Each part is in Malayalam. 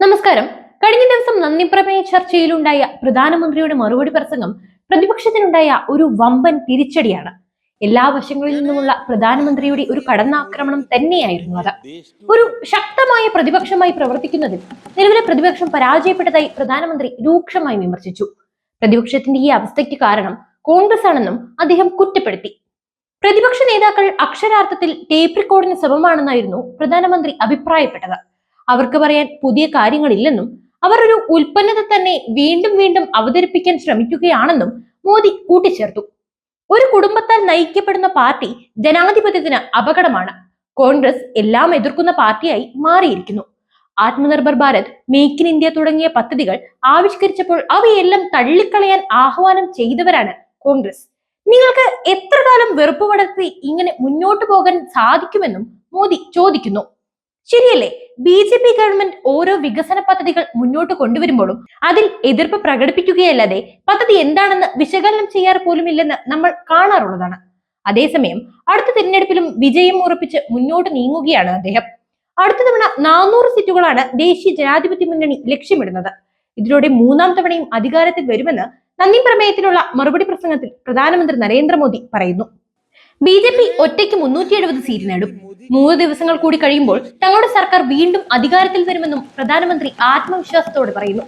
നമസ്കാരം. കഴിഞ്ഞ ദിവസം നന്ദി പ്രമേയ ചർച്ചയിലുണ്ടായ പ്രധാനമന്ത്രിയുടെ മറുപടി പ്രസംഗം പ്രതിപക്ഷത്തിനുണ്ടായ ഒരു വമ്പൻ തിരിച്ചടിയാണ്. എല്ലാ വശങ്ങളിൽ നിന്നുമുള്ള പ്രധാനമന്ത്രിയുടെ ഒരു കടന്നാക്രമണം തന്നെയായിരുന്നു അത്. ഒരു ശക്തമായ പ്രതിപക്ഷമായി പ്രവർത്തിക്കുന്നതിൽ നിലവിലെ പ്രതിപക്ഷം പരാജയപ്പെട്ടതായി പ്രധാനമന്ത്രി രൂക്ഷമായി വിമർശിച്ചു. പ്രതിപക്ഷത്തിന്റെ ഈ അവസ്ഥയ്ക്ക് കാരണം കോൺഗ്രസ് ആണെന്നും അദ്ദേഹം കുറ്റപ്പെടുത്തി. പ്രതിപക്ഷ നേതാക്കൾ അക്ഷരാർത്ഥത്തിൽ ടേപ്പ് റെക്കോർഡിന് സമമാണെന്നായിരുന്നു പ്രധാനമന്ത്രി അഭിപ്രായപ്പെട്ടത്. അവർക്ക് പറയാൻ പുതിയ കാര്യങ്ങളില്ലെന്നും അവർ ഒരു ഉൽപ്പന്നത തന്നെ വീണ്ടും വീണ്ടും അവതരിപ്പിക്കാൻ ശ്രമിക്കുകയാണെന്നും മോദി കൂട്ടിച്ചേർത്തു. ഒരു കുടുംബത്താൽ നയിക്കപ്പെടുന്ന പാർട്ടി ജനാധിപത്യത്തിന് അപകടമാണ്. കോൺഗ്രസ് എല്ലാം എതിർക്കുന്ന പാർട്ടിയായി മാറിയിരിക്കുന്നു. Atmanirbhar Bharat make in India തുടങ്ങിയ പദ്ധതികൾ ആവിഷ്കരിച്ചപ്പോൾ അവയെല്ലാം തള്ളിക്കളയാൻ ആഹ്വാനം ചെയ്തവരാണ് കോൺഗ്രസ്. നിങ്ങൾക്ക് എത്ര കാലം വെറുപ്പ് വളർത്തി ഇങ്ങനെ മുന്നോട്ട് പോകാൻ സാധിക്കുമെന്നും മോദി ചോദിക്കുന്നു. ശരിയല്ലേ? ബി ജെ പി ഗവൺമെന്റ് ഓരോ വികസന പദ്ധതികൾ മുന്നോട്ട് കൊണ്ടുവരുമ്പോഴും അതിൽ എതിർപ്പ് പ്രകടിപ്പിക്കുകയല്ലാതെ പദ്ധതി എന്താണെന്ന് വിശകലനം ചെയ്യാറ് പോലുമില്ലെന്ന് നമ്മൾ കാണാറുള്ളതാണ്. അതേസമയം അടുത്ത തിരഞ്ഞെടുപ്പിലും വിജയം ഉറപ്പിച്ച് മുന്നോട്ട് നീങ്ങുകയാണ് അദ്ദേഹം. അടുത്ത തവണ നാനൂറ് സീറ്റുകളാണ് ദേശീയ ജനാധിപത്യ മുന്നണി ലക്ഷ്യമിടുന്നത്. ഇതിലൂടെ മൂന്നാം തവണയും അധികാരത്തിൽ വരുമെന്ന് നന്ദി പ്രമേയത്തിലുള്ള മറുപടി പ്രസംഗത്തിൽ പ്രധാനമന്ത്രി നരേന്ദ്രമോദി പറയുന്നു. ബി ജെ പി ഒറ്റയ്ക്ക് മുന്നൂറ്റി എഴുപത് സീറ്റ് നേടും. മൂന്ന് ദിവസങ്ങൾ കൂടി കഴിയുമ്പോൾ തങ്ങളുടെ സർക്കാർ വീണ്ടും അധികാരത്തിൽ വരുമെന്നും പ്രധാനമന്ത്രി ആത്മവിശ്വാസത്തോടെ പറയുന്നു.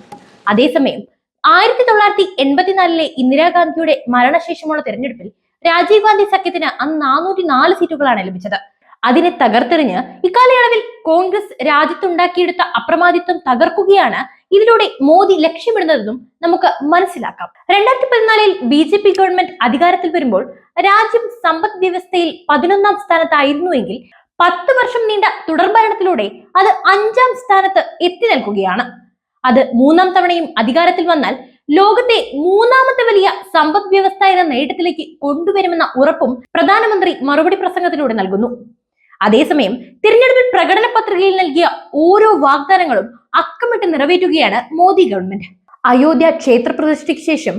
അതേസമയം ആയിരത്തി തൊള്ളായിരത്തി എൺപത്തിനാലിലെ ഇന്ദിരാഗാന്ധിയുടെ മരണശേഷമുള്ള തെരഞ്ഞെടുപ്പിൽ രാജീവ് ഗാന്ധി സഖ്യത്തിന് അന്ന് നാനൂറ്റി നാല് സീറ്റുകളാണ് ലഭിച്ചത്. അതിനെ തകർത്തെറിഞ്ഞ് ഇക്കാലയളവിൽ കോൺഗ്രസ് രാജ്യത്തുണ്ടാക്കിയെടുത്ത അപ്രമാദിത്വം തകർക്കുകയാണ് ഇതിലൂടെ മോദി ലക്ഷ്യമിടുന്നതെന്നും നമുക്ക് മനസ്സിലാക്കാം. രണ്ടായിരത്തി പതിനാലിൽ ബി ജെ പി ഗവൺമെന്റ് അധികാരത്തിൽ വരുമ്പോൾ രാജ്യം സമ്പദ് വ്യവസ്ഥയിൽ പതിനൊന്നാം സ്ഥാനത്തായിരുന്നുവെങ്കിൽ പത്ത് വർഷം നീണ്ട തുടർഭരണത്തിലൂടെ അത് അഞ്ചാം സ്ഥാനത്ത് എത്തി നിൽക്കുകയാണ്. അത് മൂന്നാം തവണയും അധികാരത്തിൽ വന്നാൽ ലോകത്തെ മൂന്നാമത്തെ വലിയ സമ്പദ് വ്യവസ്ഥ എന്ന നേട്ടത്തിലേക്ക് കൊണ്ടുവരുമെന്ന ഉറപ്പും പ്രധാനമന്ത്രി മറുപടി പ്രസംഗത്തിലൂടെ നൽകുന്നു. അതേസമയം തിരഞ്ഞെടുപ്പിൽ പ്രകടന പത്രികയിൽ നൽകിയ ഓരോ വാഗ്ദാനങ്ങളും അക്കമിട്ട് നിറവേറ്റുകയാണ് മോദി ഗവൺമെന്റ്. അയോധ്യ ക്ഷേത്ര പ്രതിഷ്ഠയ്ക്ക് ശേഷം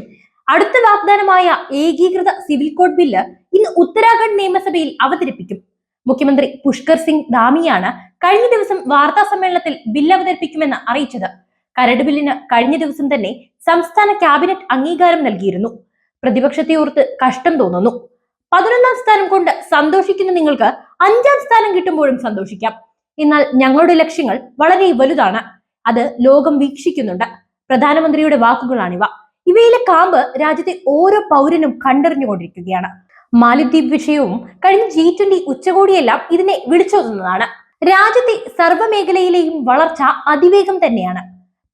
അടുത്ത വാഗ്ദാനമായ ഏകീകൃത സിവിൽ കോഡ് ബില്ല് ഇന്ന് ഉത്തരാഖണ്ഡ് നിയമസഭയിൽ അവതരിപ്പിക്കും. മുഖ്യമന്ത്രി പുഷ്കർ സിംഗ് ധാമിയാണ് കഴിഞ്ഞ ദിവസം വാർത്താ സമ്മേളനത്തിൽ ബിൽ അവതരിപ്പിക്കുമെന്ന് അറിയിച്ചത്. കരട് ബില്ലിന് കഴിഞ്ഞ ദിവസം തന്നെ സംസ്ഥാന ക്യാബിനറ്റ് അംഗീകാരം നൽകിയിരുന്നു. പ്രതിപക്ഷത്തെ ഓർത്ത് കഷ്ടം തോന്നുന്നു. പതിനൊന്നാം സ്ഥാനം കൊണ്ട് സന്തോഷിക്കുന്ന നിങ്ങൾക്ക് അഞ്ചാം സ്ഥാനം കിട്ടുമ്പോഴും സന്തോഷിക്കാം. എന്നാൽ ഞങ്ങളുടെ ലക്ഷ്യങ്ങൾ വളരെ വലുതാണ്. അത് ലോകം വീക്ഷിക്കുന്നുണ്ട്. പ്രധാനമന്ത്രിയുടെ വാക്കുകളാണിവ. ഇവയിലെ കാമ്പ് രാജ്യത്തെ ഓരോ പൗരനും കണ്ടറിഞ്ഞുകൊണ്ടിരിക്കുകയാണ്. മാലിദ്വീപ് വിഷയവും കഴിഞ്ഞ ജി ട്വന്റി ഉച്ചകോടിയെല്ലാം ഇതിനെ വിളിച്ചോതുന്നതാണ്. രാജ്യത്തെ സർവമേഖലയിലെയും വളർച്ച അതിവേഗം തന്നെയാണ്.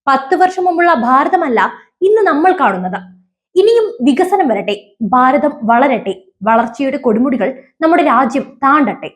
പത്ത് വർഷം മുമ്പുള്ള ഭാരതമല്ല ഇന്ന് നമ്മൾ കാണുന്നത്. ഇനിയും വികസനം വരട്ടെ ഭാരതം വളരട്ടെ വളർച്ചയുടെ കൊടുമുടികൾ നമ്മുടെ രാജ്യം താണ്ടട്ടെ.